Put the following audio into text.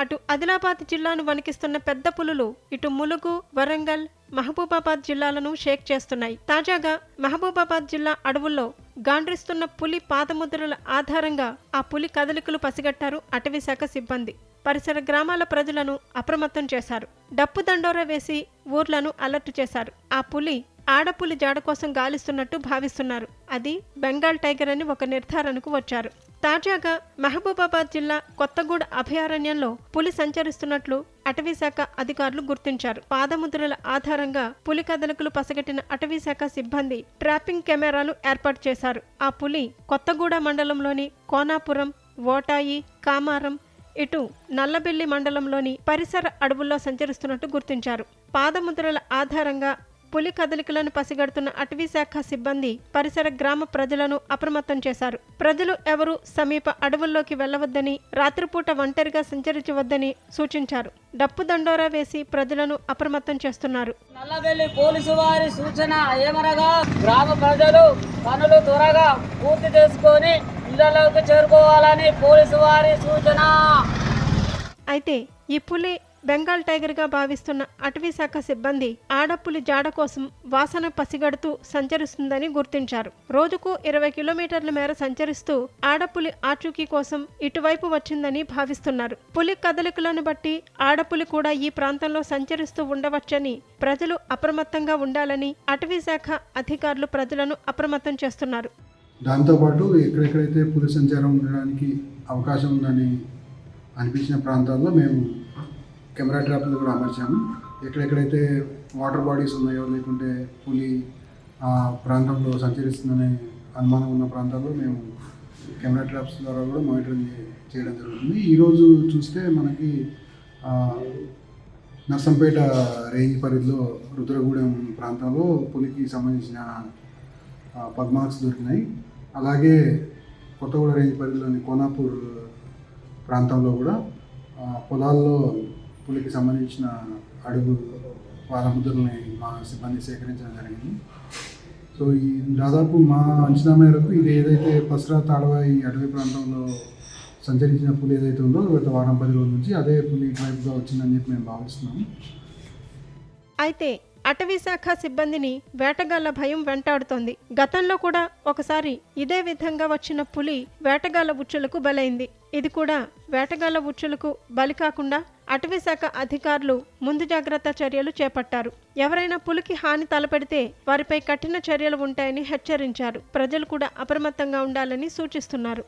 అటు ఆదిలాబాద్ జిల్లాను వణికిస్తున్న పెద్ద పులులు ఇటు ములుగు వరంగల్ మహబూబాబాద్ జిల్లాలను షేక్ చేస్తున్నాయి. తాజాగా మహబూబాబాద్ జిల్లా అడవుల్లో గాండ్రిస్తున్న పులి పాదముద్రల ఆధారంగా ఆ పులి కదలికలు పసిగట్టారు అటవీశాఖ సిబ్బంది. పరిసర గ్రామాల ప్రజలను అప్రమత్తం చేశారు. డప్పు దండోరా వేసి ఊర్లను అలర్ట్ చేశారు. ఆ పులి ఆడపులి జాడ కోసం గాలిస్తున్నట్టు భావిస్తున్నారు. అది బెంగాల్ టైగర్ అని ఒక నిర్ధారణకు వచ్చారు. తాజాగా మహబూబాబాద్ జిల్లా కొత్తగూడ అభయారణ్యంలో పులి సంచరిస్తున్నట్లు అటవీశాఖ అధికారులు గుర్తించారు. పాదముద్రల ఆధారంగా పులి కదలికలు పసగట్టిన అటవీశాఖ సిబ్బంది ట్రాపింగ్ కెమెరాలు ఏర్పాటు చేశారు. ఆ పులి కొత్తగూడ మండలంలోని కోనాపురం ఓటాయి కామారం ఇటు నల్లబెల్లి మండలంలోని పరిసర అడవుల్లో సంచరిస్తున్నట్టు గుర్తించారు. పాదముద్రల ఆధారంగా పులి కదలికలను పసిగడుతున్న అటవీ శాఖ సిబ్బంది పరిసర గ్రామ ప్రజలను అప్రమత్తం చేశారు. ప్రజలు ఎవరూ సమీప అడవుల్లోకి వెళ్ళవద్దని రాత్రిపూట ఒంటరిగా సంచరించవద్దని సూచించారు. డప్పు దండోరా వేసి ప్రజలను అప్రమత్తం చేస్తున్నారు. నల్లబెల్లి పోలీసు వారి సూచన ఏమనగా గ్రామ ప్రజలు పనులు త్వరగా పూర్తి చేసుకొని ఇళ్ళలోకి చేరుకోవాలని పోలీసు వారి సూచన. అయితే ఈ పులి బెంగాల్ టైగర్గా భావిస్తున్న అటవీశాఖ సిబ్బంది ఆడపులి జాడ కోసం వాసన పసిగడుతూ సంచరిస్తుందని గుర్తించారు. రోజుకు ఇరవై కిలోమీటర్ల మేర సంచరిస్తూ ఆడపులి ఆచూకీ కోసం ఇటువైపు వచ్చిందని భావిస్తున్నారు. పులి కదలికలను బట్టి ఆడపులి కూడా ఈ ప్రాంతంలో సంచరిస్తూ ఉండవచ్చని ప్రజలు అప్రమత్తంగా ఉండాలని అటవీశాఖ అధికారులు ప్రజలను అప్రమత్తం చేస్తున్నారు. దాంతోపాటు ఎక్కడెక్కడైతే పులి సంచారం ఉండడానికి అవకాశం ఉందని అనిపించిన ప్రాంతాల్లో మేము కెమెరా ట్రాప్లు కూడా అమర్చాము. ఎక్కడెక్కడైతే వాటర్ బాడీస్ ఉన్నాయో లేకుంటే పులి ఆ ప్రాంతంలో సంచరిస్తుందనే అనుమానం ఉన్న ప్రాంతాల్లో మేము కెమెరా ట్రాప్స్ ద్వారా కూడా మానిటరింగ్ చేయడం జరుగుతుంది. ఈరోజు చూస్తే మనకి నర్సంపేట రేంజ్ పరిధిలో రుద్రగూడెం ప్రాంతంలో పులికి సంబంధించిన పద్మాక్స్ దొరికినాయి. అలాగే కొత్తగూడ రేంజ్ పరిధిలోని కోనాపూర్ ప్రాంతంలో కూడా పొలాల్లో పులికి సంబంధించిన అడుగు పాదముద్రల్ని మా సిబ్బంది సేకరించడం జరిగింది. సో ఈ దాదాపు మా అంచనా మేరకు ఇది ఏదైతే పసరా తాడవ ఈ అటవీ ప్రాంతంలో సంచరించిన పులి ఏదైతే ఉందో గత వారం పది రోజుల నుంచి అదే పులి ఇటువైపుగా వచ్చిందని చెప్పి మేము భావిస్తున్నాము. అయితే అటవీ శాఖ సిబ్బందిని వేటగాళ్ళ భయం వెంటాడుతోంది. గతంలో కూడా ఒకసారి ఇదే విధంగా వచ్చిన పులి వేటగాళ్ళ ఉచ్చులకు బలైంది. ఇది కూడా వేటగాళ్ళ ఉచ్చులకు బలి కాకుండా అటవీ శాఖ అధికారులు ముందు జాగ్రత్త చర్యలు చేపట్టారు. ఎవరైనా పులికి హాని తలపెడితే వారిపై కఠిన చర్యలు ఉంటాయని హెచ్చరించారు. ప్రజలు కూడా అప్రమత్తంగా ఉండాలని సూచిస్తున్నారు.